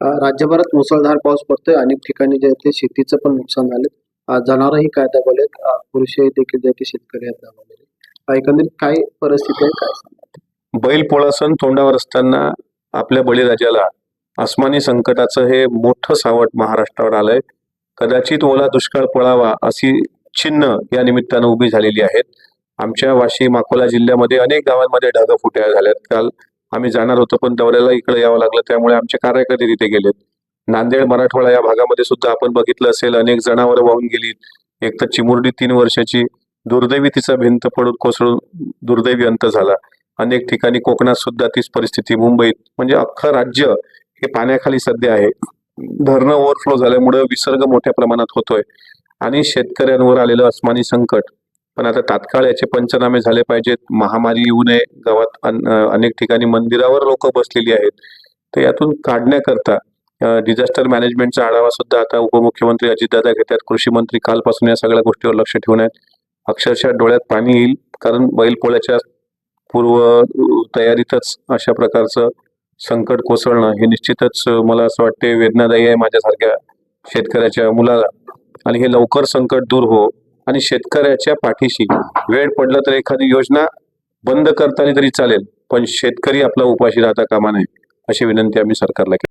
राज्यभरात मुसळधार पाऊस पडतोय. अनेक ठिकाणी जे आहे ते शेतीचं पण नुकसान झालं जनावरही काय दबवलेत पुरुषही देखील जे ते शेतकरी आहेत दाबवलेले एकंदरीत काय परिस्थिती आहे काय बैल पोळासन तोंडावर असताना आपल्या बळीराजाला आसमानी संकटाचं हे मोठं सावट महाराष्ट्रावर आलंय. कदाचित ओला दुष्काळ पळावा अशी चिन्ह या निमित्तानं उभी झालेली आहेत. आमच्या वाशिम अकोला जिल्ह्यामध्ये अनेक गावांमध्ये ढगफुट्या झाल्यात. काल आम्ही जाणार होतो पण दौऱ्याला इकडे यावं लागलं त्यामुळे आमचे कार्यकर्ते तिथे गेलेत. नांदेड मराठवाडा या भागामध्ये सुद्धा आपण बघितलं असेल अनेक जनावरं वाहून गेलीत. एक तर चिमुरडी तीन वर्षाची दुर्दैवी तिचा भिंत पडून कोसळून दुर्दैवी अंत झाला. अनेक ठिकाणी कोकणात सुद्धा तीच परिस्थिती मुंबईत म्हणजे अख्खं राज्य हे पाण्याखाली सध्या आहे. धरणं ओव्हरफ्लो झाल्यामुळे विसर्ग मोठ्या प्रमाणात होतोय. आणि शेतकऱ्यांवर आलेलं अस्मानी संकट पण आता तात्काळ याचे पंचनामे झाले पाहिजेत. महामारी येऊ नये. गावात अन- अनेक ठिकाणी मंदिरावर लोक बसलेली आहेत. तर यातून काढण्याकरता डिझास्टर मॅनेजमेंटचा आढावा सुद्धा आता उपमुख्यमंत्री अजितदादा घेतात. कृषी मंत्री कालपासून या सगळ्या गोष्टीवर लक्ष ठेवून आहेत. अक्षरशः डोळ्यात पाणी येईल कारण बैलपोळ्याच्या पूर्व तयारीतच अशा प्रकारचं संकट कोसळणं हे निश्चितच मला असं वाटते वेदनादायी आहे माझ्यासारख्या शेतकऱ्याच्या मुलाला. आणि हे लवकर संकट दूर हो आणि शेतकऱ्याच्या पाठीशी वेळ पडला तर एखादी योजना बंद करताना तरी चालेल पण शेतकरी आपला उपाशी राहता कामा नये अशी विनंती आम्ही सरकारला केली.